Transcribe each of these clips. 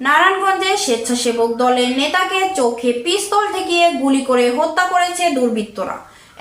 নারায়ণগঞ্জে স্বেচ্ছাসেবক দলের নেতাকে চোখে পিস্তল ঠেকিয়ে গুলি করে হত্যা করেছে দুর্বৃত্তরা।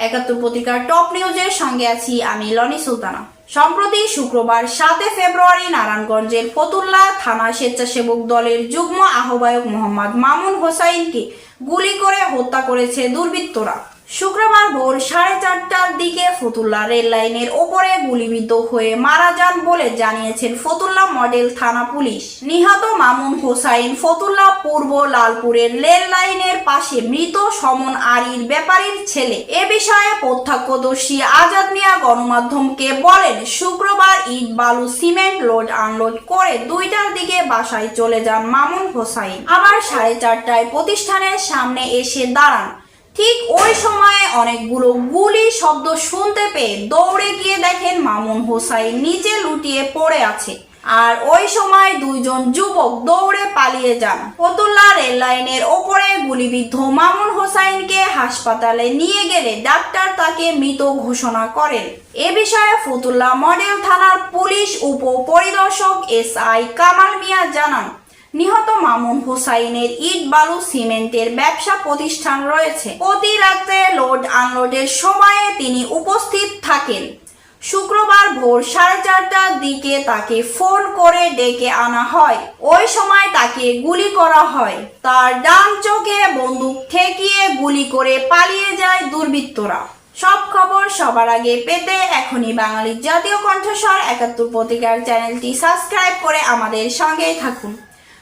একাত্তর পত্রিকার টপ নিউজের সঙ্গে আছি আমি লনি সুলতানা। সম্প্রতি শুক্রবার সাতে ফেব্রুয়ারি নারায়ণগঞ্জের ফতুল্লা থানা স্বেচ্ছাসেবক দলের যুগ্ম আহ্বায়ক মোহাম্মদ মামুন হোসাইনকে গুলি করে হত্যা করেছে দুর্বৃত্তরা। শুক্রবার ভোর সাড়ে চারটার দিকে ফতুল্লা রেল লাইনের ওপরে গুলিবিদ্ধ হয়ে মারা যান বলে জানিয়েছেন ফতুল্লা মডেল থানা পুলিশ। নিহত মামুন হোসাইন ফতুল্লা পূর্ব লালপুরের রেল লাইনের পাশে মৃত সমন আরির ব্যাপারীর ছেলে। এ বিষয়ে প্রত্যক্ষদর্শী আজাদ মিয়া গণমাধ্যমকে বলেন, শুক্রবার ইট, বালু, সিমেন্ট লোড আনলোড করে দুইটার দিকে বাসায় চলে যান মামুন হোসাইন। আবার সাড়ে চারটায় প্রতিষ্ঠানের সামনে এসে দাঁড়ান ঠিক ওই সময়ে অনেকগুলো গুলি শব্দ শুনতে পেয়ে দৌড়ে গিয়ে দেখেন মামুন হোসাইন নিচে লুটিয়ে পড়ে আছে। আর ওই সময় দুইজন যুবক দৌড়ে পালিয়ে যান। ফতুল্লা রেল লাইনের ওপরে গুলিবিদ্ধ মামুন হোসাইনকে হাসপাতালে নিয়ে গেলে ডাক্তার তাকে মৃত ঘোষণা করেন। এ বিষয়ে ফতুল্লা মডেল থানার পুলিশ উপ পরিদর্শক এস আই কামাল মিয়া জানান। নিহত মামুন হোসাইনের ইট বালু সিমেন্টের ব্যবসা প্রতিষ্ঠান রয়েছে। প্রতি রাতে লোড আনলোডের সময়ে তিনি উপস্থিত থাকেন। শুক্রবার ভোর সাড়ে চারটার দিকে তাকে ফোন করে ডেকে আনা হয়। ওই সময় তাকে গুলি করা হয়। তার ডান চোখে বন্দুক ঠেকিয়ে গুলি করে পালিয়ে যায় দুর্বৃত্তরা। সব খবর সবার আগে পেতে এখনই বাঙালির জাতীয় কণ্ঠস্বর একাত্তর পত্রিকার চ্যানেলটি সাবস্ক্রাইব করে আমাদের সঙ্গেই থাকুন।